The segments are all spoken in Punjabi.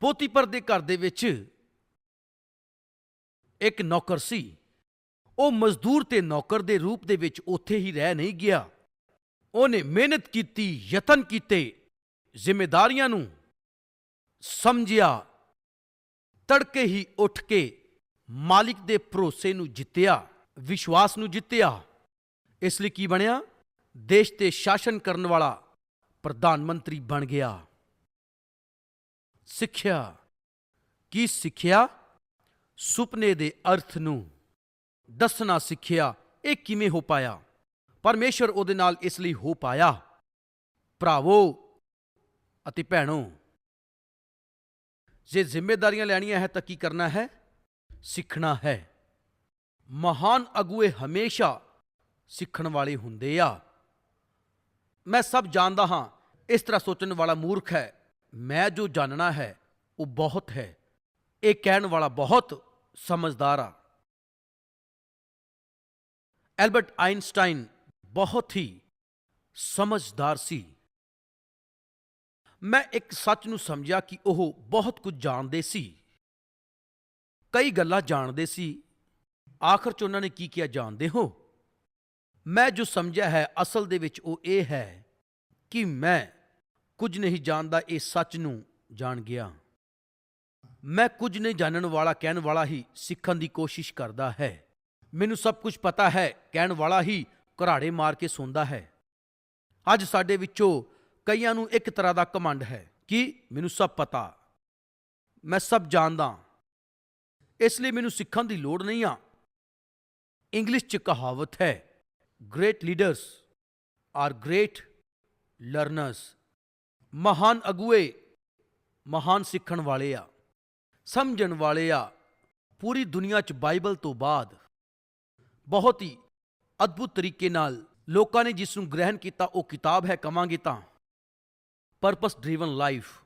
ਪੋਤੀਪਰ ਦੇ ਘਰ ਦੇ ਵਿੱਚ ਇੱਕ ਨੌਕਰ ਸੀ। ਉਹ ਮਜ਼ਦੂਰ ਤੇ ਨੌਕਰ ਦੇ ਰੂਪ ਦੇ ਵਿੱਚ ਉੱਥੇ ਹੀ ਰਹਿ ਨਹੀਂ ਗਿਆ। ਉਹਨੇ ਮਿਹਨਤ ਕੀਤੀ, ਯਤਨ ਕੀਤੇ ਜ਼ਿੰਮੇਵਾਰੀਆਂ ਨੂੰ ਸਮਝਿਆ, ਤੜਕੇ ਹੀ ਉੱਠ ਕੇ ਮਾਲਿਕ ਦੇ ਭਰੋਸੇ ਨੂੰ ਜਿੱਤਿਆ, ਵਿਸ਼ਵਾਸ ਨੂੰ ਜਿੱਤਿਆ। ਇਸ ਲਈ ਕੀ ਬਣਿਆ? ਦੇਸ਼ ਤੇ ਸ਼ਾਸਨ ਕਰਨ ਵਾਲਾ ਪ੍ਰਧਾਨ ਮੰਤਰੀ ਬਣ ਗਿਆ। ਸਿੱਖਿਆ। ਕੀ ਸਿੱਖਿਆ? ਸੁਪਨੇ ਦੇ ਅਰਥ ਨੂੰ ਦੱਸਣਾ ਸਿੱਖਿਆ, ਇਹ ਕਿਵੇਂ ਹੋ ਪਾਇਆ? ਪਰਮੇਸ਼ਰ ਉਹਦੇ ਨਾਲ ਇਸ ਲਈ ਹੋ ਪਾਇਆ। ਭਰਾਵੋ ਅਤੇ ਭੈਣੋ, ਜੇ ਜ਼ਿੰਮੇਵਾਰੀਆਂ ਲੈਣੀਆਂ ਹੈ ਤਾਂ ਕੀ ਕਰਨਾ ਹੈ? ਸਿੱਖਣਾ ਹੈ। ਮਹਾਨ ਅਗੂਏ ਹਮੇਸ਼ਾ ਸਿੱਖਣ ਵਾਲੇ ਹੁੰਦੇ ਆ। ਮੈਂ ਸਭ ਜਾਣਦਾ ਹਾਂ, ਇਸ ਤਰ੍ਹਾਂ ਸੋਚਣ ਵਾਲਾ ਮੂਰਖ ਹੈ। ਮੈਂ ਜੋ ਜਾਣਨਾ ਹੈ, ਉਹ ਬਹੁਤ ਹੈ। ਇਹ ਕਹਿਣ ਵਾਲਾ ਬਹੁਤ ਸਮਝਦਾਰ ਆ। ਐਲਬਰਟ ਆਇਨਸਟਾਈਨ ਬਹੁਤ ਹੀ ਸਮਝਦਾਰ ਸੀ। ਮੈਂ ਇੱਕ ਸੱਚ ਨੂੰ ਸਮਝਿਆ ਕਿ ਉਹ ਬਹੁਤ ਕੁਝ ਜਾਣਦੇ ਸੀ। ਕਈ ਗੱਲਾਂ ਜਾਣਦੇ ਸੀ। ਆਖਰ ਚ ਉਹਨਾਂ ਨੇ ਕੀ ਕੀਆ ਜਾਣਦੇ ਹੋ? ਮੈਂ ਜੋ ਸਮਝਿਆ ਹੈ, ਅਸਲ ਦੇ ਵਿੱਚ ਉਹ ਇਹ ਹੈ ਕਿ ਮੈਂ ਕੁਝ ਨਹੀਂ ਜਾਣਦਾ ਇਹ ਸੱਚ ਨੂੰ ਜਾਣ ਗਿਆ। ਮੈਂ ਕੁਝ ਨਹੀਂ ਜਾਣਨ ਵਾਲਾ, ਕਹਿਣ ਵਾਲਾ ਹੀ ਸਿੱਖਣ ਦੀ ਕੋਸ਼ਿਸ਼ ਕਰਦਾ ਹੈ। ਮੈਨੂੰ ਸਭ ਕੁਝ ਪਤਾ ਹੈ, ਕਹਿਣ ਵਾਲਾ ਹੀ ਘਰਾੜੇ ਮਾਰ ਕੇ ਸੌਂਦਾ ਹੈ। ਅੱਜ ਸਾਡੇ ਵਿੱਚੋਂ ਕਈਆਂ ਨੂੰ ਇੱਕ ਤਰ੍ਹਾਂ ਦਾ ਕਮੰਡ ਹੈ ਕਿ ਮੈਨੂੰ ਸਭ ਪਤਾ। ਮੈਂ ਸਭ ਜਾਣਦਾ। ਇਸ ਲਈ ਮੈਨੂੰ ਸਿੱਖਣ ਦੀ ਲੋੜ ਨਹੀਂ ਆ। ਇੰਗਲਿਸ਼ 'ਚ ਕਹਾਵਤ ਹੈ great leaders are great learners ਮਹਾਨ ਅਗੂਏ, ਮਹਾਨ ਸਿੱਖਣ ਵਾਲੇ ਆ, ਸਮਝਣ ਵਾਲੇ ਆ, ਪੂਰੀ ਦੁਨੀਆ 'ਚ ਬਾਈਬਲ ਤੋਂ ਬਾਅਦ। ਬਹੁਤ ਹੀ ਅਦਭੁਤ ਤਰੀਕੇ ਨਾਲ ਲੋਕਾਂ ਨੇ ਜਿਸ ਨੂੰ ਗ੍ਰਹਿਣ ਕੀਤਾ, ਉਹ ਕਿਤਾਬ ਹੈ ਕਵਾਂਗੇ ਤਾਂ। Purpose driven life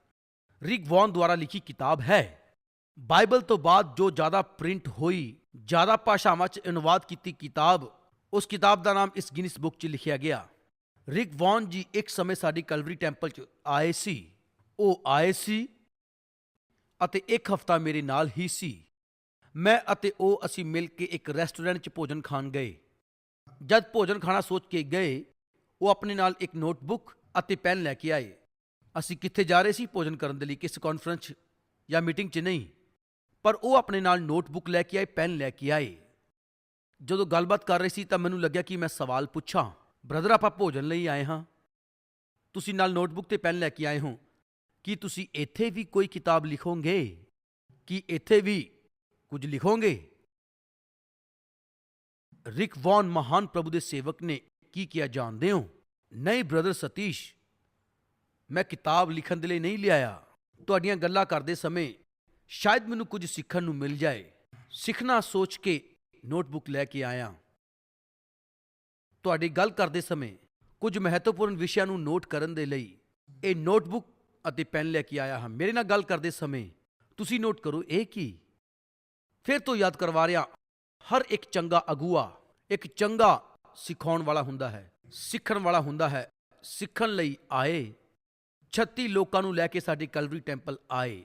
Rick Warren ਦੁਆਰਾ ਲਿਖੀ ਕਿਤਾਬ ਹੈ। ਬਾਈਬਲ ਤੋਂ ਬਾਅਦ ਜੋ ਜ਼ਿਆਦਾ ਪ੍ਰਿੰਟ ਹੋਈ, ਜ਼ਿਆਦਾ ਭਾਸ਼ਾਵਾਂ 'ਚ ਅਨੁਵਾਦ ਕੀਤੀ ਕਿਤਾਬ, ਉਸ ਕਿਤਾਬ ਦਾ ਨਾਮ ਇਸ ਗਿਨੀਸ ਬੁੱਕ 'ਚ ਲਿਖਿਆ ਗਿਆ। ਰਿਕ ਵੌਨ ਜੀ ਇੱਕ ਸਮੇਂ ਸਾਡੀ ਕਲਵਰੀ ਟੈਂਪਲ 'ਚ ਆਏ ਸੀ, ਉਹ ਆਏ ਸੀ ਅਤੇ ਇੱਕ ਹਫਤਾ ਮੇਰੇ ਨਾਲ ਹੀ ਸੀ। ਮੈਂ ਅਤੇ ਉਹ ਅਸੀਂ ਮਿਲ ਕੇ ਇੱਕ ਰੈਸਟੋਰੈਂਟ 'ਚ ਭੋਜਨ ਖਾਣ ਗਏ। ਜਦ ਭੋਜਨ ਖਾਣਾ ਸੋਚ ਕੇ ਗਏ, ਉਹ ਆਪਣੇ ਨਾਲ ਇੱਕ ਨੋਟਬੁੱਕ ਅਤੇ ਪੈਨ ਲੈ ਕੇ ਆਏ। ਅਸੀਂ ਕਿੱਥੇ ਜਾ ਰਹੇ ਸੀ ਭੋਜਨ ਕਰਨ ਦੇ ਲਈ, ਕਿਸ ਕਾਨਫਰੰਸ 'ਚ ਜਾਂ ਮੀਟਿੰਗ 'ਚ ਨਹੀਂ। ਪਰ ਉਹ ਆਪਣੇ ਨਾਲ ਨੋਟਬੁੱਕ ਲੈ ਕੇ ਆਏ, ਪੈਨ ਲੈ ਕੇ ਆਏ। ਜਦੋਂ ਗੱਲਬਾਤ ਕਰ ਰਹੇ ਸੀ ਤਾਂ ਮੈਨੂੰ ਲੱਗਿਆ ਕਿ ਮੈਂ ਸਵਾਲ ਪੁੱਛਾਂ। ਬ੍ਰਦਰ, ਆਪਾਂ ਭੋਜਨ ਲਈ ਆਏ ਹਾਂ। ਤੁਸੀਂ ਨਾਲ ਨੋਟਬੁੱਕ ਤੇ ਪੈਨ ਲੈ ਕੇ ਆਏ ਹੋ। ਕੀ ਤੁਸੀਂ ਇੱਥੇ ਵੀ ਕੋਈ ਕਿਤਾਬ ਲਿਖੋਗੇ? ਕੀ ਇੱਥੇ ਵੀ ਕੁਝ ਲਿਖੋਗੇ? ਰਿਕ ਵੌਨ ਮਹਾਨ ਪ੍ਰਭੂ ਦੇ ਸੇਵਕ ਨੇ ਕੀ ਕਿਹਾ ਜਾਣਦੇ ਹੋ? ਨਹੀਂ ਬ੍ਰਦਰ ਸਤੀਸ਼, ਮੈਂ ਕਿਤਾਬ ਲਿਖਣ ਦੇ ਲਈ ਨਹੀਂ ਲਿਆਇਆ। ਤੁਹਾਡੀਆਂ ਗੱਲਾਂ ਕਰਦੇ ਸਮੇਂ ਸ਼ਾਇਦ ਮੈਨੂੰ ਕੁਝ ਸਿੱਖਣ ਨੂੰ ਮਿਲ ਜਾਏ। ਸਿੱਖਣਾ ਸੋਚ ਕੇ ਨੋਟਬੁੱਕ ਲੈ ਕੇ ਆਇਆ। ਤੁਹਾਡੀ ਗੱਲ ਕਰਦੇ ਸਮੇਂ ਕੁਝ ਮਹੱਤਵਪੂਰਨ ਵਿਸ਼ਿਆਂ ਨੂੰ ਨੋਟ ਕਰਨ ਦੇ ਲਈ ਇਹ ਨੋਟਬੁੱਕ ਅਤੇ ਪੈਨ ਲੈ ਕੇ ਆਇਆ ਹਾਂ। ਮੇਰੇ ਨਾਲ ਗੱਲ ਕਰਦੇ ਸਮੇਂ ਤੁਸੀਂ ਨੋਟ ਕਰੋ ਇਹ ਕੀ? ਫਿਰ ਤੋਂ ਯਾਦ ਕਰਵਾ ਰਿਹਾ, ਹਰ ਇੱਕ ਚੰਗਾ ਅਗੂਆ ਇੱਕ ਚੰਗਾ ਸਿਖਾਉਣ ਵਾਲਾ ਹੁੰਦਾ ਹੈ, ਸਿੱਖਣ ਵਾਲਾ ਹੁੰਦਾ ਹੈ, ਸਿੱਖਣ ਲਈ ਆਏ 36 ਲੋਕਾਂ ਨੂੰ ਲੈ ਕੇ ਸਾਡੇ ਕਲਵਰੀ ਟੈਂਪਲ ਆਏ।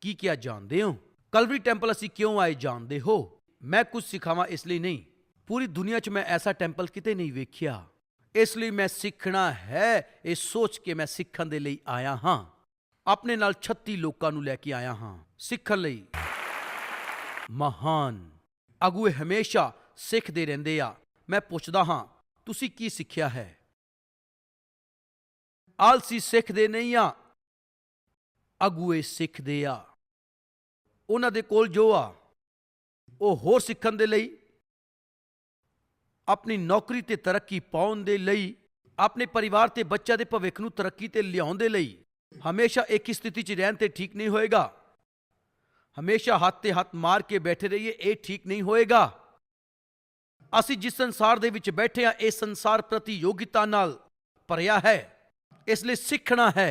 ਕੀ ਕਿਹਾ ਜਾਣਦੇ ਹੋ? ਕਲਵਰੀ ਟੈਂਪਲ ਅਸੀਂ ਕਿਉਂ ਆਏ ਜਾਣਦੇ ਹੋ? ਮੈਂ ਕੁਝ ਸਿਖਾਵਾਂ ਇਸ ਲਈ ਨਹੀਂ। ਪੂਰੀ ਦੁਨੀਆ 'ਚ ਮੈਂ ਐਸਾ ਟੈਂਪਲ ਕਿਤੇ ਨਹੀਂ ਵੇਖਿਆ। ਇਸ ਲਈ ਮੈਂ ਸਿੱਖਣਾ ਹੈ, ਇਹ ਸੋਚ ਕੇ ਮੈਂ ਸਿੱਖਣ ਦੇ ਲਈ ਆਇਆ ਹਾਂ। ਆਪਣੇ ਨਾਲ 36 ਲੋਕਾਂ ਨੂੰ ਲੈ ਕੇ ਆਇਆ ਹਾਂ, ਸਿੱਖਣ ਲਈ। ਮਹਾਨ। ਅਗੂਏ ਹਮੇਸ਼ਾ ਸਿੱਖਦੇ ਰਹਿੰਦੇ ਆ। ਮੈਂ ਪੁੱਛਦਾ ਹਾਂ, ਤੁਸੀਂ ਕੀ ਸਿੱਖਿਆ ਹੈ? ਆਲਸੀ ਸਿੱਖਦੇ ਨਹੀਂ ਆ। ਅਗੂਏ ਸਿੱਖਦੇ ਆ। ਉਹਨਾਂ ਦੇ ਕੋਲ ਜੋ ਆ, ਉਹ ਹੋਰ ਸਿੱਖਣ ਦੇ ਲਈ ਆਪਣੀ ਨੌਕਰੀ ਤੇ ਤਰੱਕੀ ਪਾਉਣ ਦੇ ਲਈ, ਆਪਣੇ ਪਰਿਵਾਰ ਤੇ ਬੱਚਿਆਂ ਦੇ ਭਵਿੱਖ ਨੂੰ ਤਰੱਕੀ ਤੇ ਲਿਆਉਣ ਦੇ ਲਈ, ਹਮੇਸ਼ਾ ਇੱਕ ਹੀ ਸਥਿਤੀ 'ਚ ਰਹਿਣ ਤੇ ਠੀਕ ਨਹੀਂ ਹੋਏਗਾ। ਹਮੇਸ਼ਾ ਹੱਥ ਤੇ ਹੱਥ ਮਾਰ ਕੇ ਬੈਠੇ ਰਹੀਏ, ਇਹ ਠੀਕ ਨਹੀਂ ਹੋਏਗਾ। ਅਸੀਂ ਜਿਸ ਸੰਸਾਰ ਦੇ ਵਿੱਚ ਬੈਠੇ ਆ ਇਹ ਸੰਸਾਰ ਪ੍ਰਤੀ ਯੋਗਿਤਾ ਨਾਲ ਭਰਿਆ ਹੈ, ਇਸ ਲਈ ਸਿੱਖਣਾ ਹੈ।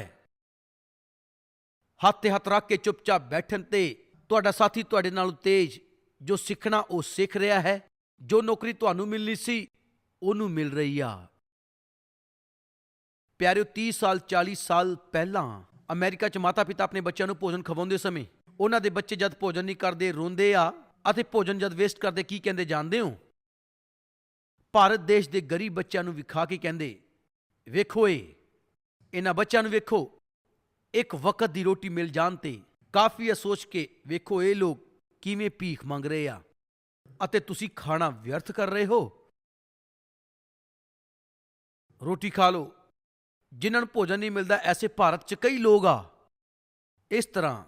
ਹੱਥ ਤੇ ਹੱਥ ਰੱਖ ਕੇ ਚੁੱਪਚਾਪ ਬੈਠਣ ਤੇ ਤੁਹਾਡਾ ਸਾਥੀ ਤੁਹਾਡੇ ਨਾਲੋਂ ਤੇਜ਼, ਜੋ ਸਿੱਖਣਾ ਉਹ ਸਿੱਖ ਰਿਹਾ ਹੈ। ਜੋ ਨੌਕਰੀ ਤੁਹਾਨੂੰ ਮਿਲਣੀ ਸੀ, ਉਹਨੂੰ ਮਿਲ ਰਹੀ ਆ। ਪਿਆਰਿਓ 30 ਸਾਲ 40 ਸਾਲ ਪਹਿਲਾਂ ਅਮਰੀਕਾ 'ਚ ਮਾਤਾ-ਪਿਤਾ ਆਪਣੇ ਬੱਚਿਆਂ ਨੂੰ ਭੋਜਨ ਖਵਾਉਂਦੇ ਸਮੇਂ, ਉਹਨਾਂ ਦੇ ਬੱਚੇ ਜਦ ਭੋਜਨ ਨਹੀਂ ਕਰਦੇ, ਰੋਂਦੇ ਆ ਅਤੇ ਭੋਜਨ ਜਦ ਵੇਸਟ ਕਰਦੇ, ਕੀ ਕਹਿੰਦੇ ਜਾਣਦੇ ਹੋ? ਭਾਰਤ ਦੇਸ਼ ਦੇ ਗਰੀਬ ਬੱਚਿਆਂ ਨੂੰ ਵਿਖਾ ਕੇ ਕਹਿੰਦੇ, ਵੇਖੋ ਏ, ਇਹਨਾਂ ਬੱਚਿਆਂ ਨੂੰ ਵੇਖੋ, ਇੱਕ ਵਕਤ ਦੀ ਰੋਟੀ ਮਿਲ ਜਾਣ ਤੇ ਕਾਫੀ ਹੈ ਸੋਚ ਕੇ, ਵੇਖੋ ਇਹ ਲੋਕ ਕਿਵੇਂ ਭੀਖ ਮੰਗ ਰਹੇ ਆ। ਅਤੇ ਤੁਸੀਂ ਖਾਣਾ ਵਿਅਰਥ ਕਰ ਰਹੇ ਹੋ। ਰੋਟੀ ਖਾ ਲਓ। ਜਿਨ੍ਹਾਂ ਨੂੰ ਭੋਜਨ ਨਹੀਂ ਮਿਲਦਾ, ਐਸੇ ਭਾਰਤ 'ਚ ਕਈ ਲੋਕ ਆ। ਇਸ ਤਰ੍ਹਾਂ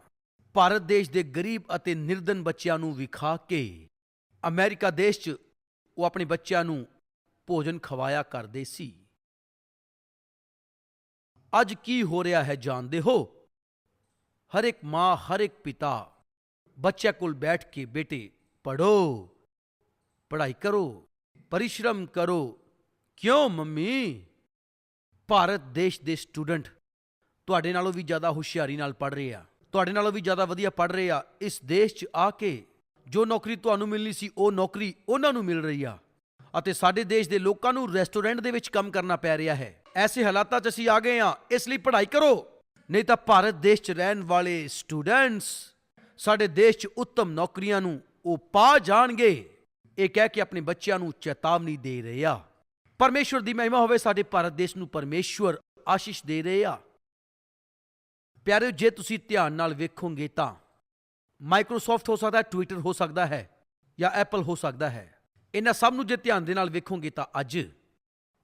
ਭਾਰਤ ਦੇਸ਼ ਦੇ ਗਰੀਬ ਅਤੇ ਨਿਰਧਨ ਬੱਚਿਆਂ ਨੂੰ ਵਿਖਾ ਕੇ ਅਮਰੀਕਾ ਦੇਸ਼ 'ਚ ਉਹ ਆਪਣੇ ਬੱਚਿਆਂ ਨੂੰ ਭੋਜਨ ਖਵਾਇਆ ਕਰਦੇ ਸੀ। ਅੱਜ ਕੀ ਹੋ ਰਿਹਾ ਹੈ ਜਾਣਦੇ ਹੋ? ਹਰ ਇੱਕ ਮਾਂ ਹਰ ਇੱਕ ਪਿਤਾ ਬੱਚਿਆਂ ਕੋਲ ਬੈਠ ਕੇ ਬੇਟੇ ਪੜੋ ਪੜ੍ਹਾਈ ਕਰੋ, ਪਰਿਸ਼ਰਮ ਕਰੋ। ਕਿਉਂ ਮੰਮੀ? ਭਾਰਤ ਦੇਸ਼ ਦੇ ਸਟੂਡੈਂਟ ਤੁਹਾਡੇ ਨਾਲੋਂ ਵੀ ਜ਼ਿਆਦਾ ਹੁਸ਼ਿਆਰੀ ਨਾਲ ਪੜ੍ਹ ਰਹੇ ਆ। ਤੁਹਾਡੇ ਨਾਲੋਂ ਵੀ ਜ਼ਿਆਦਾ ਵਧੀਆ ਪੜ੍ਹ ਰਹੇ ਆ ਇਸ ਦੇਸ਼ 'ਚ ਆ ਕੇ। ਜੋ ਨੌਕਰੀ ਤੁਹਾਨੂੰ ਮਿਲਣੀ ਸੀ, ਉਹ ਨੌਕਰੀ ਉਹਨਾਂ ਨੂੰ ਮਿਲ ਰਹੀ ਆ। ਅਤੇ ਸਾਡੇ ਦੇਸ਼ ਦੇ ਲੋਕਾਂ ਨੂੰ ਰੈਸਟੋਰੈਂਟ ਦੇ ਵਿੱਚ ਕੰਮ ਕਰਨਾ ਪੈ ਰਿਹਾ ਹੈ। ਐਸੇ ਹਾਲਾਤਾਂ 'ਚ ਅਸੀਂ ਆ ਗਏ ਆ, ਇਸ ਲਈ ਪੜ੍ਹਾਈ ਕਰੋ। ਨਹੀਂ ਤਾਂ ਭਾਰਤ ਦੇਸ਼ 'ਚ ਰਹਿਣ ਵਾਲੇ ਸਟੂਡੈਂਟਸ ਸਾਡੇ ਦੇਸ਼ 'ਚ ਉੱਤਮ ਨੌਕਰੀਆਂ ਨੂੰ ਉਹ ਪਾ ਜਾਣਗੇ। ਇਹ ਕਹਿ ਕੇ ਆਪਣੇ ਬੱਚਿਆਂ ਨੂੰ ਚੇਤਾਵਨੀ ਦੇ ਰਹੇ ਆ। ਪਰਮੇਸ਼ਵਰ ਦੀ ਮਹਿਮਾ ਹੋਵੇ, ਸਾਡੇ ਭਾਰਤ ਦੇਸ਼ ਨੂੰ ਪਰਮੇਸ਼ਵਰ ਆਸ਼ੀਸ਼ ਦੇ ਰਹੇ ਆ। ਪਿਆਰਿਓ, ਜੇ ਤੁਸੀਂ ਧਿਆਨ ਨਾਲ ਵੇਖੋਗੇ ਤਾਂ ਮਾਈਕਰੋਸਾਫਟ ਹੋ ਸਕਦਾ ਹੈ, ਟਵਿੱਟਰ ਹੋ ਸਕਦਾ ਹੈ ਜਾਂ ਐਪਲ ਹੋ ਸਕਦਾ ਹੈ। ਇਹਨਾਂ ਸਭ ਨੂੰ ਜੇ ਧਿਆਨ ਦੇ ਨਾਲ ਵੇਖੋਗੇ ਤਾਂ ਅੱਜ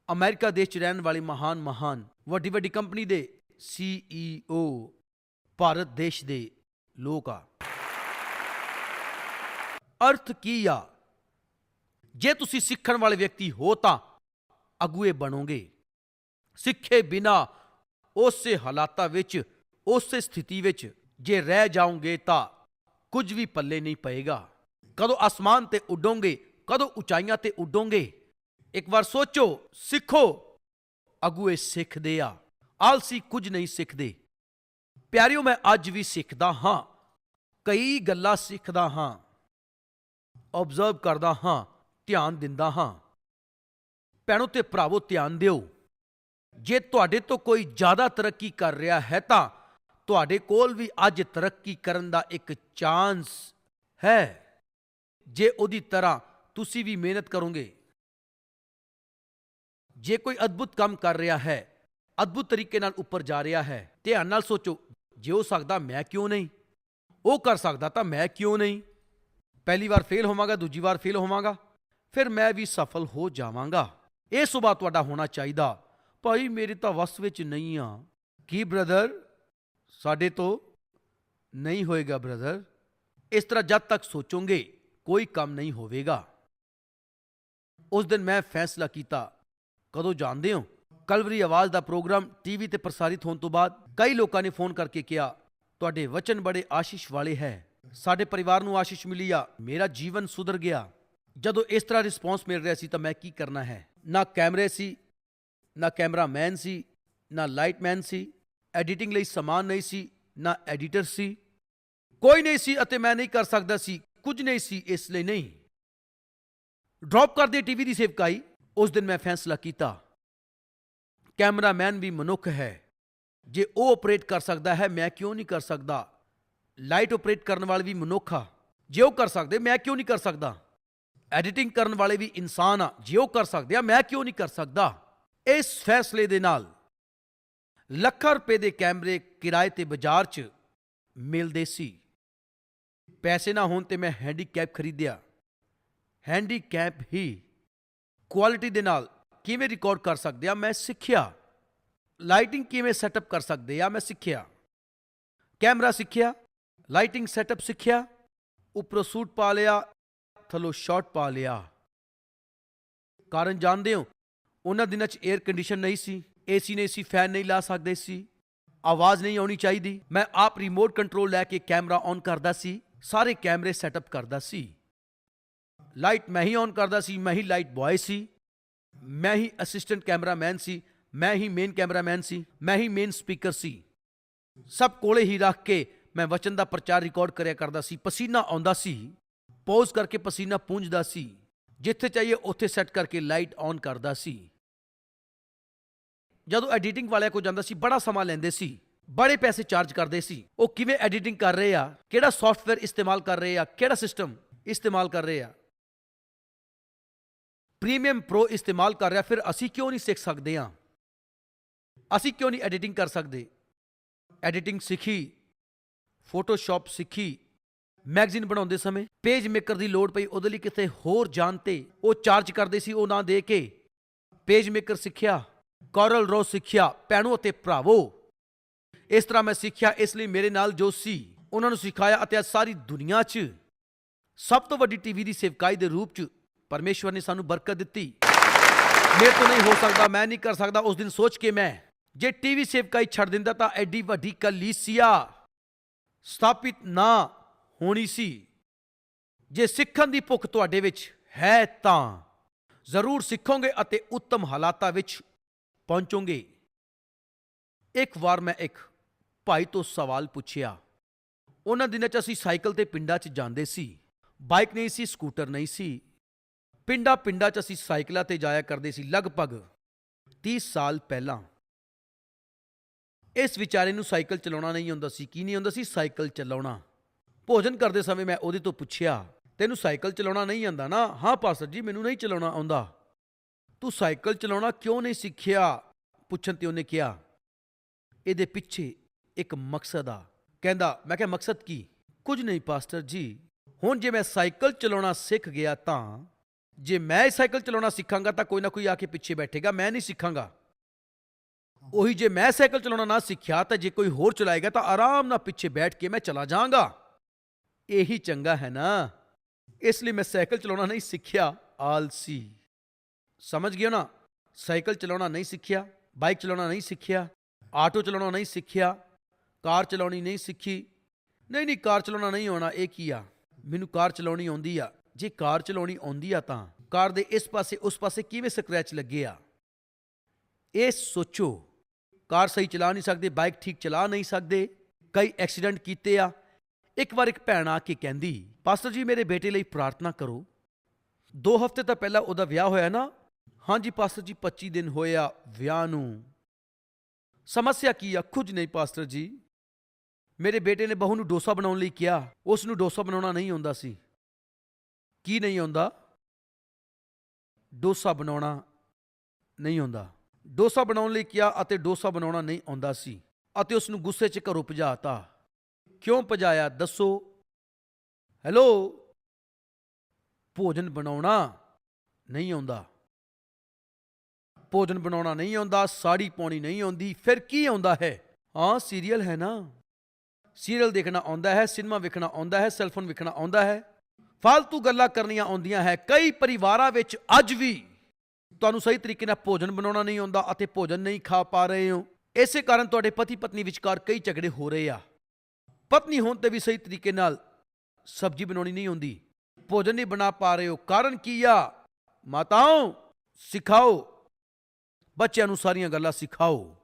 ਅਮਰੀਕਾ ਦੇਸ਼ 'ਚ ਰਹਿਣ ਵਾਲੇ ਮਹਾਨ ਮਹਾਨ, ਵੱਡੀ ਵੱਡੀ ਕੰਪਨੀ ਦੇ ਸੀਈਓ ਭਾਰਤ ਦੇਸ਼ ਦੇ ਲੋਕ ਆ। ਅਰਥ ਕੀ ਆ? ਜੇ ਤੁਸੀਂ ਸਿੱਖਣ ਵਾਲੇ ਵਿਅਕਤੀ ਹੋ ਤਾਂ ਅਗੂਏ ਬਣੋਗੇ। ਸਿੱਖੇ ਬਿਨਾ ਉਸੇ ਹਾਲਾਤਾਂ ਵਿੱਚ, ਉਸੇ ਸਥਿਤੀ ਵਿੱਚ ਜੇ ਰਹਿ ਜਾਓਗੇ ਤਾਂ ਕੁਝ ਵੀ ਪੱਲੇ ਨਹੀਂ ਪਏਗਾ। ਕਦੋਂ ਅਸਮਾਨ ਤੇ ਉੱਡੋਗੇ, ਕਦੋਂ ਉਚਾਈਆਂ ਤੇ ਉੱਡੋਗੇ। ਇੱਕ ਵਾਰ ਸੋਚੋ, ਸਿੱਖੋ, ਅਗੂਏ ਸਿੱਖਦੇ ਆ। ਆਲਸੀ ਕੁਝ ਨਹੀਂ ਸਿੱਖਦੇ। ਪਿਆਰਿਓ, ਮੈਂ ਅੱਜ ਵੀ ਸਿੱਖਦਾ ਹਾਂ। ਕਈ ਗੱਲਾਂ ਸਿੱਖਦਾ ਹਾਂ। ਆਬਜ਼ਰਵ ਕਰਦਾ ਹਾਂ। ਧਿਆਨ ਦਿੰਦਾ ਹਾਂ। ਭੈਣੋ ਤੇ ਭਰਾਵੋ, ਧਿਆਨ ਦਿਓ। ਜੇ ਤੁਹਾਡੇ ਤੋਂ ਕੋਈ ਜ਼ਿਆਦਾ ਤਰੱਕੀ ਕਰ ਰਿਹਾ ਹੈ ਤਾਂ ਤੁਹਾਡੇ ਕੋਲ ਵੀ ਅੱਜ ਤਰੱਕੀ ਕਰਨ ਦਾ ਇੱਕ ਚਾਂਸ ਹੈ। ਜੇ ਉਹਦੀ ਤਰ੍ਹਾਂ ਤੁਸੀਂ ਵੀ ਮਿਹਨਤ ਕਰੋਗੇ। ਜੇ ਕੋਈ ਅਦਭੁਤ ਕੰਮ ਕਰ ਰਿਹਾ ਹੈ, ਅਦਭੁਤ ਤਰੀਕੇ ਨਾਲ ਉੱਪਰ ਜਾ ਰਿਹਾ ਹੈ, ਧਿਆਨ ਨਾਲ ਸੋਚੋ, ਜੇ ਉਹ ਸਕਦਾ ਮੈਂ ਕਿਉਂ ਨਹੀਂ? ਉਹ ਕਰ ਸਕਦਾ ਤਾਂ ਮੈਂ ਕਿਉਂ ਨਹੀਂ? ਪਹਿਲੀ ਵਾਰ ਫੇਲ ਹੋਵਾਂਗਾ, ਦੂਜੀ ਵਾਰ ਫੇਲ ਹੋਵਾਂਗਾ। ਫਿਰ ਮੈਂ ਵੀ ਸਫਲ ਹੋ ਜਾਵਾਂਗਾ। ਇਹ ਸੁਭਾਅ ਤੁਹਾਡਾ ਹੋਣਾ ਚਾਹੀਦਾ। ਭਾਈ, ਮੇਰੇ ਤਾਂ ਵਸ ਵਿੱਚ ਨਹੀਂ ਆ। ਕੀ ਬ੍ਰਦਰ? ਸਾਡੇ ਤੋਂ ਨਹੀਂ ਹੋਏਗਾ ਬ੍ਰਦਰ। ਇਸ ਤਰ੍ਹਾਂ ਜਦ ਤੱਕ ਸੋਚੋਗੇ, ਕੋਈ ਕੰਮ ਨਹੀਂ ਹੋਵੇਗਾ। ਉਸ ਦਿਨ ਮੈਂ ਫੈਸਲਾ ਕੀਤਾ। ਕਦੋਂ ਜਾਣਦੇ ਹੋ? ਕਲਵਰੀ ਆਵਾਜ਼ ਦਾ ਪ੍ਰੋਗਰਾਮ ਟੀਵੀ ਤੇ ਪ੍ਰਸਾਰਿਤ ਹੋਣ ਤੋਂ ਬਾਅਦ ਕਈ ਲੋਕਾਂ ਨੇ ਫੋਨ ਕਰਕੇ ਕਿਹਾ, ਤੁਹਾਡੇ ਵਚਨ ਬੜੇ ਆਸ਼ੀਸ਼ ਵਾਲੇ ਹੈ। ਸਾਡੇ ਪਰਿਵਾਰ ਨੂੰ ਆਸ਼ੀਸ਼ ਮਿਲੀ ਆ। ਮੇਰਾ ਜੀਵਨ ਸੁਧਰ ਗਿਆ। ਜਦੋਂ ਇਸ ਤਰ੍ਹਾਂ ਰਿਸਪੌਂਸ ਮਿਲ ਰਿਹਾ ਸੀ ਤਾਂ ਮੈਂ ਕੀ ਕਰਨਾ ਹੈ? ਨਾ ਕੈਮਰੇ ਸੀ, ਨਾ ਕੈਮਰਾਮੈਨ ਸੀ, ਨਾ ਲਾਈਟਮੈਨ ਸੀ, ਐਡੀਟਿੰਗ ਲਈ ਸਮਾਨ ਨਹੀਂ ਸੀ, ਨਾ ਐਡੀਟਰ ਸੀ। ਕੋਈ ਨਹੀਂ ਸੀ ਅਤੇ ਮੈਂ ਨਹੀਂ ਕਰ ਸਕਦਾ ਸੀ, ਕੁਝ ਨਹੀਂ ਸੀ ਇਸ ਲਈ ਨਹੀਂ। ਡ੍ਰੌਪ ਕਰਦੇ ਟੀਵੀ ਦੀ ਸੇਵਕਾਈ, ਉਸ ਦਿਨ ਮੈਂ ਫੈਸਲਾ ਕੀਤਾ। ਕੈਮਰਾਮੈਨ ਵੀ ਮਨੁੱਖ ਹੈ। ਜੇ ਉਹ ਆਪਰੇਟ ਕਰ ਸਕਦਾ ਹੈ, ਮੈਂ ਕਿਉਂ ਨਹੀਂ ਕਰ ਸਕਦਾ? ਲਾਈਟ ਆਪਰੇਟ ਕਰਨ ਵਾਲੇ ਵੀ ਮਨੁੱਖ ਆ। ਜੇ ਉਹ ਕਰ ਸਕਦੇ, ਮੈਂ ਕਿਉਂ ਨਹੀਂ ਕਰ ਸਕਦਾ? ਐਡੀਟਿੰਗ ਕਰਨ ਵਾਲੇ ਵੀ ਇਨਸਾਨ ਆ, ਜੇ ਉਹ ਕਰ ਸਕਦੇ ਆ, ਮੈਂ ਕਿਉਂ ਨਹੀਂ ਕਰ ਸਕਦਾ? ਇਸ ਫੈਸਲੇ ਦੇ ਨਾਲ ਲੱਖਾਂ ਰੁਪਏ ਦੇ ਕੈਮਰੇ ਕਿਰਾਏ ਤੇ ਬਾਜ਼ਾਰ 'ਚ ਮਿਲਦੇ ਸੀ। ਪੈਸੇ ਨਾ ਹੋਣ ਤੇ ਮੈਂ ਹੈਂਡੀਕੈਪ ਖਰੀਦਿਆ। ਹੈਂਡੀਕੈਪ ਹੀ ਕੁਆਲਿਟੀ ਦੇ ਨਾਲ ਕਿਵੇਂ ਰਿਕਾਰਡ ਕਰ ਸਕਦੇ ਆ, ਮੈਂ ਸਿੱਖਿਆ। ਲਾਈਟਿੰਗ ਕਿਵੇਂ ਸੈਟਅਪ ਕਰ ਸਕਦੇ ਆ, ਮੈਂ ਸਿੱਖਿਆ। ਕੈਮਰਾ ਸਿੱਖਿਆ, ਲਾਈਟਿੰਗ ਸੈਟਅਪ ਸਿੱਖਿਆ, ਉੱਪਰੋਂ ਸੂਟ ਪਾ ਲਿਆ ਥੱਲੋਂ ਸ਼ਾਰਟ ਪਾ ਲਿਆ। ਕਾਰਨ ਜਾਣਦੇ ਹੋ, ਉਹਨਾਂ ਦਿਨਾਂ 'ਚ 에ਅਰ ਕੰਡੀਸ਼ਨ ਨਹੀਂ ਸੀ ਏਸੀ ਨਹੀਂ ਸੀ ਫੈਨ ਨਹੀਂ ਲਾ ਸਕਦੇ ਸੀ। ਆਵਾਜ਼ ਨਹੀਂ ਆਉਣੀ ਚਾਹੀਦੀ। ਮੈਂ ਆਪ ਰਿਮੋਟ ਕੰਟਰੋਲ ਲੈ ਕੇ ਕੈਮਰਾ ਔਨ ਕਰਦਾ ਸੀ, ਸਾਰੇ ਕੈਮਰੇ ਸੈਟਅਪ ਕਰਦਾ ਸੀ। ਲਾਈਟ ਮੈਂ ਹੀ ਔਨ ਕਰਦਾ ਸੀ, ਮੈਂ ਹੀ ਲਾਈਟ ਬॉय ਸੀ। ਮੈਂ ਹੀ ਅਸਿਸਟੈਂਟ ਕੈਮਰਾਮੈਨ ਸੀ, ਮੈਂ ਹੀ ਮੇਨ ਕੈਮਰਾਮੈਨ ਸੀ, ਮੈਂ ਹੀ ਮੇਨ ਸਪੀਕਰ ਸੀ। ਸਭ ਕੋਲੇ ਹੀ ਰੱਖ ਕੇ ਮੈਂ ਵਚਨ ਦਾ ਪ੍ਰਚਾਰ ਰਿਕਾਰਡ ਕਰਿਆ ਕਰਦਾ ਸੀ, ਪਸੀਨਾ ਆਉਂਦਾ ਸੀ। ਪੌਜ਼ ਕਰਕੇ ਪਸੀਨਾ ਪੂੰਝਦਾ ਸੀ, ਜਿੱਥੇ ਚਾਹੀਏ ਉੱਥੇ ਸੈੱਟ ਕਰਕੇ ਲਾਈਟ ਔਨ ਕਰਦਾ ਸੀ। ਜਦੋਂ ਐਡੀਟਿੰਗ ਵਾਲਿਆਂ ਕੋ ਜਾਂਦਾ ਸੀ, ਬੜਾ ਸਮਾਂ ਲੈਂਦੇ ਸੀ, ਬੜੇ ਪੈਸੇ ਚਾਰਜ ਕਰਦੇ ਸੀ। ਉਹ ਕਿਵੇਂ ਐਡੀਟਿੰਗ ਕਰ ਰਹੇ ਆ, ਕਿਹੜਾ ਸੌਫਟਵੇਅਰ ਇਸਤੇਮਾਲ ਕਰ ਰਹੇ ਆ, ਕਿਹੜਾ ਸਿਸਟਮ ਇਸਤੇਮਾਲ ਕਰ ਰਹੇ ਆ। ਪ੍ਰੀਮੀਅਮ ਪ੍ਰੋ ਇਸਤੇਮਾਲ ਕਰ ਰਿਹਾ, ਫਿਰ ਅਸੀਂ ਕਿਉਂ ਨਹੀਂ ਸਿੱਖ ਸਕਦੇ ਆ ਅਸੀਂ ਕਿਉਂ ਨਹੀਂ ਐਡੀਟਿੰਗ ਕਰ ਸਕਦੇ? ਐਡੀਟਿੰਗ ਸਿੱਖੀ, ਫੋਟੋਸ਼ਾਪ ਸਿੱਖੀ ਮੈਗਜ਼ੀਨ ਬਣਾਉਂਦੇ ਸਮੇਂ ਪੇਜ ਮੇਕਰ ਦੀ ਲੋੜ ਪਈ ਉਹਦੇ ਲਈ ਕਿਤੇ ਹੋਰ ਜਾਣ ਤੇ ਉਹ ਚਾਰਜ ਕਰਦੇ ਸੀ ਉਹ ਨਾ ਦੇ ਕੇ। ਪੇਜ ਮੇਕਰ ਸਿੱਖਿਆ, ਕੋਰਲ ਰੋ ਸਿੱਖਿਆ, ਭੈਣੋ ਅਤੇ ਭਰਾਵੋ। ਇਸ ਤਰ੍ਹਾਂ ਮੈਂ ਸਿੱਖਿਆ, ਇਸ ਲਈ ਮੇਰੇ ਨਾਲ ਜੋ ਸੀ ਉਹਨਾਂ ਨੂੰ ਸਿਖਾਇਆ ਅਤੇ ਅੱਜ ਸਾਰੀ ਦੁਨੀਆ 'ਚ ਸਭ ਤੋਂ ਵੱਡੀ ਟੀਵੀ ਦੀ ਸੇਵਕਾਈ ਦੇ ਰੂਪ 'ਚ ਪਰਮੇਸ਼ਵਰ ਨੇ ਸਾਨੂੰ ਬਰਕਤ ਦਿੱਤੀ। ਮੇਰੇ ਤੋਂ ਨਹੀਂ ਹੋ ਸਕਦਾ, ਮੈਂ ਨਹੀਂ ਕਰ ਸਕਦਾ, ਉਸ ਦਿਨ ਸੋਚ ਕੇ ਮੈਂ, ਜੇ ਟੀਵੀ ਸੇਵਕਾਈ ਛੱਡ ਦਿੰਦਾ ਤਾਂ ਐਡੀ ਵੱਡੀ ਕਲੀਸਿਆ ਸਥਾਪਿਤ ਨਾ ਹੋਣੀ ਸੀ। ਜੇ ਸਿੱਖਣ ਦੀ ਭੁੱਖ ਤੁਹਾਡੇ ਵਿੱਚ ਹੈ ਤਾਂ ਜ਼ਰੂਰ ਸਿੱਖੋਗੇ ਅਤੇ ਉੱਤਮ ਹਾਲਾਤਾਂ ਵਿੱਚ ਪਹੁੰਚੋਗੇ। ਇੱਕ ਵਾਰ ਮੈਂ ਇੱਕ ਭਾਈ ਤੋਂ ਸਵਾਲ ਪੁੱਛਿਆ। ਉਹਨਾਂ ਦਿਨਾਂ 'ਚ ਅਸੀਂ ਸਾਈਕਲ ਤੇ ਪਿੰਡਾਂ 'ਚ ਜਾਂਦੇ ਸੀ। ਬਾਈਕ ਨਹੀਂ ਸੀ, ਸਕੂਟਰ ਨਹੀਂ ਸੀ। ਪਿੰਡਾਂ ਪਿੰਡਾਂ 'ਚ ਅਸੀਂ ਸਾਈਕਲਾਂ ਤੇ ਜਾਇਆ ਕਰਦੇ ਸੀ ਲਗਭਗ 30 ਸਾਲ ਪਹਿਲਾਂ। ਇਸ ਵਿਚਾਰੇ ਨੂੰ ਸਾਈਕਲ ਚਲਾਉਣਾ ਨਹੀਂ ਆਉਂਦਾ ਸੀ, ਕੀ ਨਹੀਂ ਆਉਂਦਾ ਸੀ? ਸਾਈਕਲ ਚਲਾਉਣਾ। ਭੋਜਨ ਕਰਦੇ ਸਮੇਂ ਮੈਂ ਉਹਦੇ ਤੋਂ ਪੁੱਛਿਆ, ਤੈਨੂੰ ਸਾਈਕਲ ਚਲਾਉਣਾ ਨਹੀਂ ਆਉਂਦਾ ਨਾ? ਹਾਂ ਪਾਸਟਰ ਜੀ, ਮੈਨੂੰ ਨਹੀਂ ਚਲਾਉਣਾ ਆਉਂਦਾ। ਤੂੰ ਸਾਈਕਲ ਚਲਾਉਣਾ ਕਿਉਂ ਨਹੀਂ ਸਿੱਖਿਆ? ਪੁੱਛਣ ਤੇ ਉਹਨੇ ਕਿਹਾ, ਇਹਦੇ ਪਿੱਛੇ ਇੱਕ ਮਕਸਦ ਆ। ਕਹਿੰਦਾ, ਮੈਂ ਕਿਹਾ, ਮਕਸਦ ਕੀ? ਕੁਝ ਨਹੀਂ ਪਾਸਟਰ ਜੀ, ਹੁਣ ਜੇ ਮੈਂ ਸਾਈਕਲ ਚਲਾਉਣਾ ਸਿੱਖ ਗਿਆ ਤਾਂ, ਜੇ ਮੈਂ ਸਾਈਕਲ ਚਲਾਉਣਾ ਸਿੱਖਾਂਗਾ ਤਾਂ ਕੋਈ ਨਾ ਕੋਈ ਆ ਕੇ ਪਿੱਛੇ ਬੈਠੇਗਾ, ਮੈਂ ਨਹੀਂ ਸਿੱਖਾਂਗਾ। ਉਹੀ ਜੇ ਮੈਂ ਸਾਈਕਲ ਚਲਾਉਣਾ ਨਾ ਸਿੱਖਿਆ ਤਾਂ ਜੇ ਕੋਈ ਹੋਰ ਚਲਾਏਗਾ ਤਾਂ ਆਰਾਮ ਨਾਲ ਪਿੱਛੇ ਬੈਠ ਕੇ ਮੈਂ ਚਲਾ ਜਾਵਾਂਗਾ। ਇਹੀ ਚੰਗਾ ਹੈ ਨਾ। ਇਸ ਲਈ ਮੈਂ ਸਾਈਕਲ ਚਲਾਉਣਾ ਨਹੀਂ ਸਿੱਖਿਆ, ਆਲਸੀ। ਸਮਝ ਗਿਓ ਨਾ? ਸਾਈਕਲ ਚਲਾਉਣਾ ਨਹੀਂ ਸਿੱਖਿਆ, ਬਾਈਕ ਚਲਾਉਣਾ ਨਹੀਂ ਸਿੱਖਿਆ, ਆਟੋ ਚਲਾਉਣਾ ਨਹੀਂ ਸਿੱਖਿਆ, ਕਾਰ ਚਲਾਉਣੀ ਨਹੀਂ ਸਿੱਖੀ। ਨਹੀਂ ਨਹੀਂ, ਕਾਰ ਚਲਾਉਣਾ ਨਹੀਂ ਆਉਣਾ, ਇਹ ਕੀ ਆ? ਮੈਨੂੰ ਕਾਰ ਚਲਾਉਣੀ ਆਉਂਦੀ ਆ। ਜੇ ਕਾਰ ਚਲਾਉਣੀ ਆਉਂਦੀ ਆ ਤਾਂ। ਕਾਰ ਦੇ ਇਸ ਪਾਸੇ, ਉਸ ਪਾਸੇ ਕਿਵੇਂ ਸਕ੍ਰੈਚ ਲੱਗੇ ਆ? ਇਹ ਸੋਚੋ। ਕਾਰ ਸਹੀ ਚਲਾ ਨਹੀਂ ਸਕਦੇ, ਬਾਈਕ ਠੀਕ ਚਲਾ ਨਹੀਂ ਸਕਦੇ, ਕਈ ਐਕਸੀਡੈਂਟ ਕੀਤੇ ਆ। ਇੱਕ ਵਾਰ ਇੱਕ ਭੈਣ ਆ ਕੇ ਕਹਿੰਦੀ, ਪਾਸਟਰ ਜੀ, ਮੇਰੇ ਬੇਟੇ ਲਈ ਪ੍ਰਾਰਥਨਾ ਕਰੋ। ਦੋ ਹਫ਼ਤੇ ਤਾਂ ਪਹਿਲਾਂ ਉਹਦਾ ਵਿਆਹ ਹੋਇਆ ਨਾ? ਹਾਂਜੀ ਪਾਸਟਰ ਜੀ 25 ਦਿਨ ਹੋਇਆ ਵਿਆਹ ਨੂੰ। ਸਮੱਸਿਆ ਕੀ ਆ? ਕੁਝ ਨਹੀਂ ਪਾਸਟਰ ਜੀ। ਮੇਰੇ ਬੇਟੇ ਨੇ ਬਹੂ ਨੂੰ ਡੋਸਾ ਬਣਾਉਣ ਲਈ ਕਿਹਾ। ਉਸ ਨੂੰ ਡੋਸਾ ਬਣਾਉਣਾ ਨਹੀਂ ਆਉਂਦਾ ਸੀ। ਕੀ ਨਹੀਂ ਆਉਂਦਾ? ਡੋਸਾ ਬਣਾਉਣਾ ਨਹੀਂ ਆਉਂਦਾ। ਡੋਸਾ ਬਣਾਉਣ ਲਈ ਕਿਹਾ ਅਤੇ ਡੋਸਾ ਬਣਾਉਣਾ ਨਹੀਂ ਆਉਂਦਾ ਸੀ। ਅਤੇ ਉਸ ਨੂੰ ਗੁੱਸੇ 'ਚ ਘਰੋਂ ਭਜਾਤਾ ਕਿਉਂ ਭਜਾਇਆ? ਦੱਸੋ। ਹੈਲੋ। ਭੋਜਨ ਬਣਾਉਣਾ ਨਹੀਂ ਆਉਂਦਾ। ਭੋਜਨ ਬਣਾਉਣਾ ਨਹੀਂ ਆਉਂਦਾ, ਸਾੜੀ ਪਾਉਣੀ ਨਹੀਂ ਆਉਂਦੀ, ਫਿਰ ਕੀ ਆਉਂਦਾ ਹੈ? ਹਾਂ, ਸੀਰੀਅਲ ਹੈ ਨਾ। ਸੀਰੀਅਲ ਦੇਖਣਾ ਆਉਂਦਾ ਹੈ, ਸਿਨੇਮਾ ਵੇਖਣਾ ਆਉਂਦਾ ਹੈ ਸੈਲਫੋਨ ਵੇਖਣਾ ਆਉਂਦਾ ਹੈ। ਫालतू ਗੱਲਾਂ ਕਰਨੀਆਂ ਆਉਂਦੀਆਂ ਹੈ। ਕਈ ਪਰਿਵਾਰਾਂ ਵਿੱਚ ਅੱਜ ਵੀ ਤੁਹਾਨੂੰ ਸਹੀ ਤਰੀਕੇ ਨਾਲ ਭੋਜਨ ਬਣਾਉਣਾ ਨਹੀਂ ਆਉਂਦਾ ਅਤੇ ਭੋਜਨ ਨਹੀਂ ਖਾ ਪਾ ਰਹੇ ਹੋ। ਇਸੇ ਕਾਰਨ ਤੁਹਾਡੇ ਪਤੀ ਪਤਨੀ ਵਿਚਕਾਰ ਕਈ ਝਗੜੇ ਹੋ ਰਹੇ ਆ। ਪਤਨੀ ਹੋਣ ਤੇ ਵੀ ਸਹੀ ਤਰੀਕੇ ਨਾਲ ਸਬਜ਼ੀ ਬਣਾਉਣੀ ਨਹੀਂ ਆਉਂਦੀ। ਭੋਜਨ ਨਹੀਂ ਬਣਾ ਪਾ ਰਹੇ ਹੋ। ਕਾਰਨ ਕੀ ਆ? ਮਾਤਾਓ, ਸਿਖਾਓ। ਬੱਚਿਆਂ ਨੂੰ ਸਾਰੀਆਂ ਗੱਲਾਂ ਸਿਖਾਓ।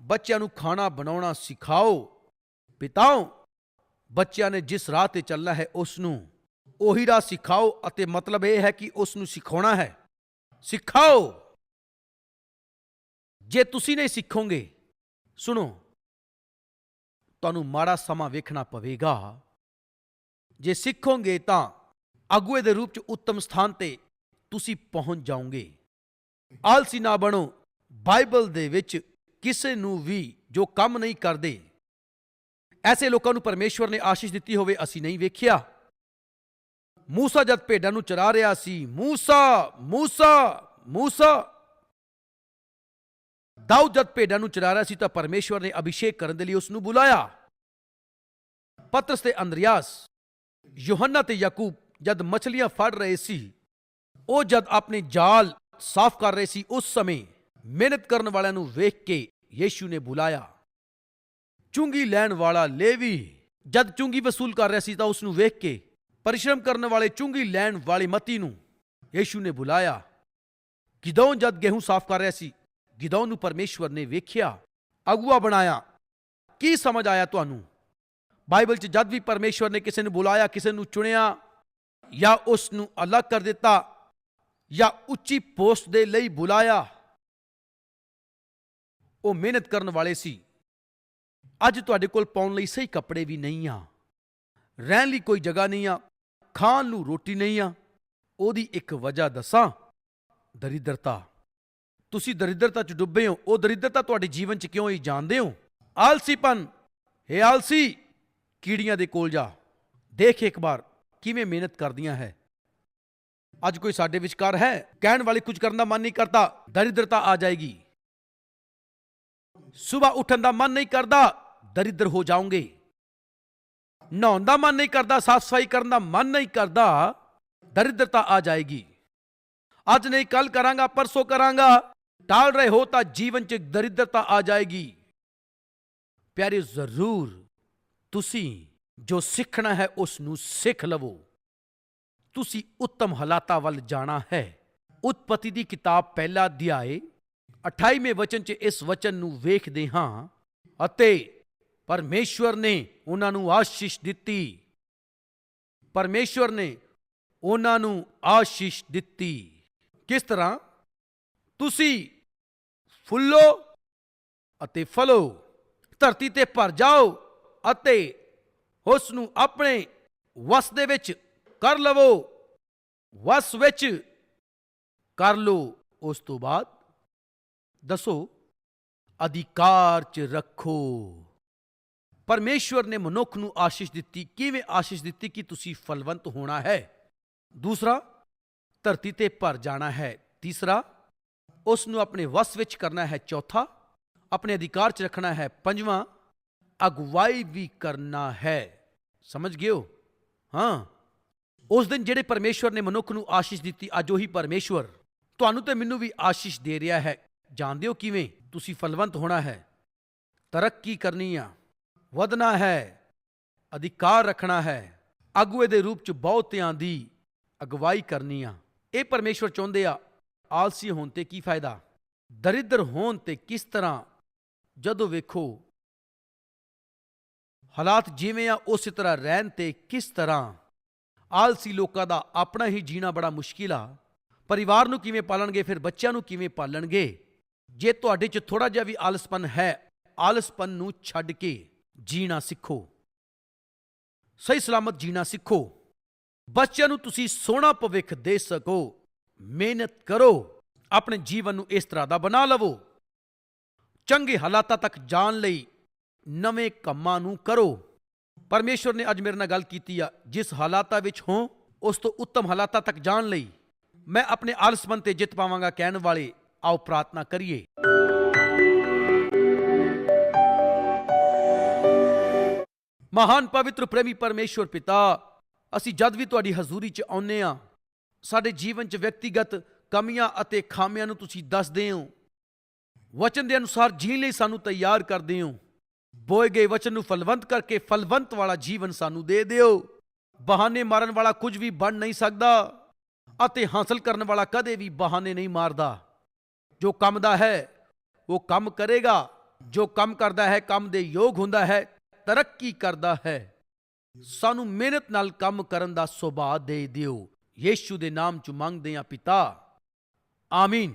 ਬੱਚਿਆਂ ਨੂੰ ਖਾਣਾ ਬਣਾਉਣਾ ਸਿਖਾਓ। ਪਿਤਾਓ, ਬੱਚਿਆਂ ਨੇ ਜਿਸ ਰਾਹ ਤੇ ਚੱਲਣਾ ਹੈ ਉਸ ਨੂੰ ਉਹੀ ਰਾਹ ਸਿਖਾਓ ਅਤੇ ਮਤਲਬ ਇਹ ਹੈ ਕਿ ਉਸ ਨੂੰ ਸਿਖਾਉਣਾ ਹੈ। ਸਿਖਾਓ। ਜੇ ਤੁਸੀਂ ਨਹੀਂ ਸਿੱਖੋਗੇ, ਸੁਣੋ ਤੁਹਾਨੂੰ ਮਾੜਾ ਸਮਾਂ ਵੇਖਣਾ ਪਵੇਗਾ। ਜੇ ਸਿੱਖੋਗੇ ਤਾਂ ਅਗੂਏ ਦੇ ਰੂਪ ਚ ਉੱਤਮ ਸਥਾਨ ਤੇ ਤੁਸੀਂ ਪਹੁੰਚ ਜਾਓਗੇ। ਆਲਸੀ ਨਾ ਬਣੋ, ਬਾਈਬਲ ਦੇ ਵਿੱਚ ਕਿਸੇ ਨੂੰ ਵੀ ਜੋ ਕੰਮ ਨਹੀਂ ਕਰਦੇ। ਐਸੇ ਲੋਕਾਂ ਨੂੰ ਪਰਮੇਸ਼ਵਰ ਨੇ ਆਸ਼ੀਸ਼ ਦਿੱਤੀ ਹੋਵੇ, ਅਸੀਂ ਨਹੀਂ ਵੇਖਿਆ। ਮੂਸਾ ਜਦ ਭੇਡਾਂ ਨੂੰ ਚਰਾ ਰਿਹਾ ਸੀ, ਮੂਸਾ ਮੂਸਾ ਮੂਸਾ ਦਾਊਦ ਜਦ ਭੇਡਾਂ ਨੂੰ ਚਰਾ ਰਿਹਾ ਸੀ ਤਾਂ ਪਰਮੇਸ਼ਵਰ ਨੇ ਅਭਿਸ਼ੇਕ ਕਰਨ ਦੇ ਲਈ ਉਸ ਨੂੰ ਬੁਲਾਇਆ। ਪਤਰਸ ਤੇ ਅੰਦਰਿਆਸ, ਯੋਹੰਨਾ ਤੇ ਯਾਕੂਬ ਜਦ ਮਛਲੀਆਂ ਫੜ ਰਹੇ ਸੀ, ਉਹ ਜਦ ਆਪਣੇ ਜਾਲ ਸਾਫ਼ ਕਰ ਰਹੇ ਸੀ, ਉਸ ਸਮੇਂ ਮਿਹਨਤ ਕਰਨ ਵਾਲਿਆਂ ਨੂੰ ਵੇਖ ਕੇ ਯੀਸ਼ੂ ਨੇ ਬੁਲਾਇਆ। ਚੁੰਗੀ ਲੈਣ ਵਾਲਾ ਲੇਵੀ ਜਦ ਚੁੰਗੀ ਵਸੂਲ ਕਰ ਰਿਹਾ ਸੀ ਤਾਂ ਉਸ ਨੂੰ ਵੇਖ ਕੇ ਪਰਿਸ਼ਰਮ ਕਰਨ ਵਾਲੇ ਚੁੰਗੀ ਲੈਣ ਵਾਲੇ ਮਤੀ ਨੂੰ ਯੀਸ਼ੂ ਨੇ ਬੁਲਾਇਆ। ਗਿਦੌਨ ਜਦ ਗੇਹੂੰ ਸਾਫ਼ ਕਰ ਰਿਹਾ ਸੀ ਗਿਦੌਨ ਨੂੰ ਪਰਮੇਸ਼ਵਰ ਨੇ ਵੇਖਿਆ ਅਗੂਆ ਬਣਾਇਆ। ਕੀ ਸਮਝ ਆਇਆ ਤੁਹਾਨੂੰ? ਬਾਈਬਲ 'ਚ ਜਦ ਵੀ ਪਰਮੇਸ਼ਵਰ ਨੇ ਕਿਸੇ ਨੂੰ ਬੁਲਾਇਆ, ਕਿਸੇ ਨੂੰ ਚੁਣਿਆ, ਜਾਂ ਉਸ ਨੂੰ ਅਲੱਗ ਕਰ ਦਿੱਤਾ, ਜਾਂ ਉੱਚੀ ਪੋਸਟ ਦੇ ਲਈ ਬੁਲਾਇਆ, ਉਹ ਮਿਹਨਤ ਕਰਨ ਵਾਲੇ ਸੀ। ਅੱਜ ਤੁਹਾਡੇ ਕੋਲ ਪਾਉਣ ਲਈ ਸਹੀ ਕੱਪੜੇ ਵੀ ਨਹੀਂ ਆ। ਰਹਿਣ ਲਈ ਕੋਈ ਜਗ੍ਹਾ ਨਹੀਂ ਆ। ਖਾਣ ਨੂੰ ਰੋਟੀ ਨਹੀਂ ਆ। ਉਹਦੀ ਇੱਕ ਵਜ੍ਹਾ ਦੱਸਾਂ, ਦਰਿਦਰਤਾ। ਤੁਸੀਂ ਦਰਿਦਰਤਾ 'ਚ ਡੁੱਬੇ ਹੋ, ਉਹ ਦਰਿਦਰਤਾ ਤੁਹਾਡੇ ਜੀਵਨ 'ਚ ਕਿਉਂ ਹੀ ਜਾਣਦੇ ਹੋ? ਆਲਸੀਪਨ, ਹੇ ਆਲਸੀ, ਕੀੜੀਆਂ ਦੇ ਕੋਲ ਜਾ। ਦੇਖ ਇੱਕ ਵਾਰ, ਕਿਵੇਂ ਮਿਹਨਤ ਕਰਦੀਆਂ ਹੈ। ਅੱਜ ਕੋਈ ਸਾਡੇ ਵਿਚਕਾਰ ਹੈ? ਕਹਿਣ ਵਾਲੇ ਕੁਝ ਕਰਨ ਦਾ ਮਨ ਨਹੀਂ ਕਰਦਾ, ਦਰਿਦਰਤਾ ਆ ਜਾਏਗੀ। ਸਵੇਰ ਉੱਠਣ ਦਾ ਮਨ ਨਹੀਂ ਕਰਦਾ, ਦਰਿਦਰ ਹੋ ਜਾਓਗੇ। ਨਹਾਉਣ ਦਾ ਮਨ ਨਹੀਂ ਕਰਦਾ, ਸਾਫ਼ ਸਫ਼ਾਈ ਕਰਨ ਦਾ ਮਨ ਨਹੀਂ ਕਰਦਾ, ਦਰਿਦਰਤਾ ਆ ਜਾਏਗੀ। ਅੱਜ ਨਹੀਂ ਕੱਲ ਕਰਾਂਗਾ, ਪਰਸੋਂ ਕਰਾਂਗਾ। ਟਾਲ ਰਹੇ ਹੋ ਤਾਂ ਜੀਵਨ 'ਚ ਦਰਿਦਰਤਾ ਆ ਜਾਏਗੀ ਪਿਆਰੇ ਜ਼ਰੂਰ ਤੁਸੀਂ ਜੋ ਸਿੱਖਣਾ ਹੈ ਉਸ ਨੂੰ ਸਿੱਖ ਲਵੋ ਤੁਸੀਂ ਉੱਤਮ ਹਾਲਾਤਾਂ ਵੱਲ ਜਾਣਾ ਹੈ ਉਤਪਤੀ ਦੀ ਕਿਤਾਬ ਪਹਿਲਾ ਅਧਿਆਏ 28ਵੇਂ ਵਚਨ 'ਚ ਇਸ ਵਚਨ ਨੂੰ ਵੇਖਦੇ ਹਾਂ ਅਤੇ ਪਰਮੇਸ਼ਵਰ ਨੇ ਉਹਨਾਂ ਨੂੰ ਆਸ਼ੀਸ਼ ਦਿੱਤੀ ਪਰਮੇਸ਼ਵਰ ਨੇ ਉਹਨਾਂ ਨੂੰ ਆਸ਼ੀਸ਼ ਦਿੱਤੀ ਕਿਸ ਤਰ੍ਹਾਂ ਤੁਸੀਂ ਫੁੱਲੋ ਅਤੇ ਫਲੋ। ਧਰਤੀ ਤੇ ਭਰ ਜਾਓ ਅਤੇ ਉਸ ਨੂੰ ਆਪਣੇ ਵਸ ਦੇ ਵਿੱਚ ਕਰ ਲਵੋ। ਵਸ ਵਿੱਚ ਕਰ ਲੋ ਉਸ ਤੋਂ ਬਾਅਦ ਦੱਸੋ, ਅਧਿਕਾਰ ਚ ਰੱਖੋ। ਪਰਮੇਸ਼ਵਰ ਨੇ ਮਨੁੱਖ ਨੂੰ ਆਸ਼ੀਸ਼ ਦਿੱਤੀ। ਕਿਵੇਂ ਆਸ਼ੀਸ਼ ਦਿੱਤੀ ਕਿ ਤੁਸੀਂ ਫਲਵੰਤ ਹੋਣਾ ਹੈ? ਦੂਸਰਾ, ਧਰਤੀ ਤੇ ਭਰ ਜਾਣਾ ਹੈ। ਤੀਸਰਾ ਉਸ ਨੂੰ ਆਪਣੇ ਵਸ ਵਿੱਚ ਕਰਨਾ ਹੈ ਚੌਥਾ, ਆਪਣੇ ਅਧਿਕਾਰ 'ਚ ਰੱਖਣਾ ਹੈ ਪੰਜਵਾਂ, ਅਗਵਾਈ ਵੀ ਕਰਨਾ ਹੈ। ਸਮਝ ਗਿਓ ਹਾਂ? ਉਸ ਦਿਨ ਜਿਹੜੇ ਪਰਮੇਸ਼ਵਰ ਨੇ ਮਨੁੱਖ ਨੂੰ ਆਸ਼ੀਸ਼ ਦਿੱਤੀ, ਅੱਜ ਉਹੀ ਪਰਮੇਸ਼ਵਰ। ਤੁਹਾਨੂੰ ਤੇ ਮੈਨੂੰ ਵੀ ਆਸ਼ੀਸ਼ ਦੇ ਰਿਹਾ ਹੈ। ਜਾਣਦੇ ਹੋ ਕਿਵੇਂ? ਤੁਸੀਂ ਫਲਵੰਤ ਹੋਣਾ ਹੈ। ਤਰੱਕੀ ਕਰਨੀ ਆ। ਵਧਣਾ ਹੈ। ਅਧਿਕਾਰ ਰੱਖਣਾ ਹੈ। ਅਗੂਏ ਦੇ ਰੂਪ ਚ ਬਹੁਤਿਆਂ ਦੀ ਅਗਵਾਈ ਕਰਨੀ ਆ। ਇਹ ਪਰਮੇਸ਼ਵਰ ਚਾਹੁੰਦੇ ਆ ਆਲਸੀ ਹੋਣ ਤੇ ਕੀ ਫਾਇਦਾ? ਦਰਿਦਰ ਹੋਣ ਤੇ ਕਿਸ ਤਰ੍ਹਾਂ? ਜਦੋਂ ਵੇਖੋ, ਹਾਲਾਤ ਜਿਵੇਂ ਆ, ਉਸੇ ਤਰ੍ਹਾਂ ਰਹਿਣ ਤੇ ਕਿਸ ਤਰ੍ਹਾਂ? ਆਲਸੀ ਲੋਕਾਂ ਦਾ ਆਪਣਾ ਹੀ ਜੀਣਾ ਬੜਾ ਮੁਸ਼ਕਿਲ ਆ। ਪਰਿਵਾਰ ਨੂੰ ਕਿਵੇਂ ਪਾਲਣਗੇ, ਫਿਰ ਬੱਚਿਆਂ ਨੂੰ ਕਿਵੇਂ ਪਾਲਣਗੇ? ਜੇ ਤੁਹਾਡੇ 'ਚ ਥੋੜਾ ਜਿਹਾ ਵੀ ਆਲਸਪਨ ਹੈ, ਆਲਸਪਨ ਨੂੰ ਛੱਡ ਕੇ ਜੀਣਾ ਸਿੱਖੋ। ਸਹੀ ਸਲਾਮਤ ਜੀਣਾ ਸਿੱਖੋ। ਬੱਚਿਆਂ ਨੂੰ ਤੁਸੀਂ ਸੋਹਣਾ ਭਵਿੱਖ ਦੇ ਸਕੋ। ਮਿਹਨਤ ਕਰੋ। ਆਪਣੇ ਜੀਵਨ ਨੂੰ ਇਸ ਤਰ੍ਹਾਂ ਦਾ ਬਣਾ ਲਵੋ। ਚੰਗੇ ਹਾਲਾਤਾਂ ਤੱਕ ਜਾਣ ਲਈ ਨਵੇਂ ਕੰਮਾਂ ਨੂੰ ਕਰੋ। ਪਰਮੇਸ਼ਵਰ ਨੇ ਅੱਜ ਮੇਰੇ ਨਾਲ ਗੱਲ ਕੀਤੀ ਆ, ਜਿਸ ਹਾਲਾਤਾਂ ਵਿੱਚ ਹੋ, ਉਸ ਤੋਂ ਉੱਤਮ ਹਾਲਾਤਾਂ ਤੱਕ ਜਾਣ ਲਈ। ਮੈਂ ਆਪਣੇ ਆਲਸਪਨ ਤੇ ਜਿੱਤ ਪਾਵਾਂਗਾ ਕਹਿਣ ਵਾਲੇ, ਆਓ ਪ੍ਰਾਰਥਨਾ ਕਰੀਏ। ਮਹਾਨ ਪਵਿੱਤਰ, ਪ੍ਰੇਮੀ ਪਰਮੇਸ਼ਵਰ ਪਿਤਾ, ਅਸੀਂ ਜਦ ਵੀ ਤੁਹਾਡੀ ਹਜ਼ੂਰੀ 'ਚ ਆਉਂਦੇ ਆ ਸਾਡੇ ਜੀਵਨ 'ਚ ਵਿਅਕਤੀਗਤ ਕਮੀਆਂ ਅਤੇ ਖਾਮੀਆਂ ਨੂੰ ਤੁਸੀਂ ਦੱਸਦੇ ਹੋ। ਵਚਨ ਦੇ ਅਨੁਸਾਰ ਜੀਣ ਲਈ ਸਾਨੂੰ ਤਿਆਰ ਕਰਦੇ ਹੋ। ਬੋਏ ਗਏ ਵਚਨ ਨੂੰ ਫਲਵੰਤ ਕਰਕੇ ਫਲਵੰਤ ਵਾਲਾ ਜੀਵਨ ਸਾਨੂੰ ਦੇ ਦਿਓ। ਬਹਾਨੇ ਮਾਰਨ ਵਾਲਾ ਕੁਝ ਵੀ ਬਣ ਨਹੀਂ ਸਕਦਾ ਅਤੇ ਹਾਸਲ ਕਰਨ ਵਾਲਾ ਕਦੇ ਵੀ ਬਹਾਨੇ ਨਹੀਂ ਮਾਰਦਾ। ਜੋ ਕੰਮ ਦਾ ਹੈ, ਉਹ ਕੰਮ ਕਰੇਗਾ। ਜੋ ਕੰਮ ਕਰਦਾ ਹੈ, ਕੰਮ ਦੇ ਯੋਗ ਹੁੰਦਾ ਹੈ, ਤਰੱਕੀ ਕਰਦਾ ਹੈ। ਸਾਨੂੰ ਮਿਹਨਤ ਨਾਲ ਕੰਮ ਕਰਨ ਦਾ ਸੁਭਾਅ ਦੇ ਦਿਓ। ਯੀਸ਼ੂ ਦੇ ਨਾਮ ਚ ਮੰਗਦੇ ਆ ਪਿਤਾ। ਆਮੀਨ।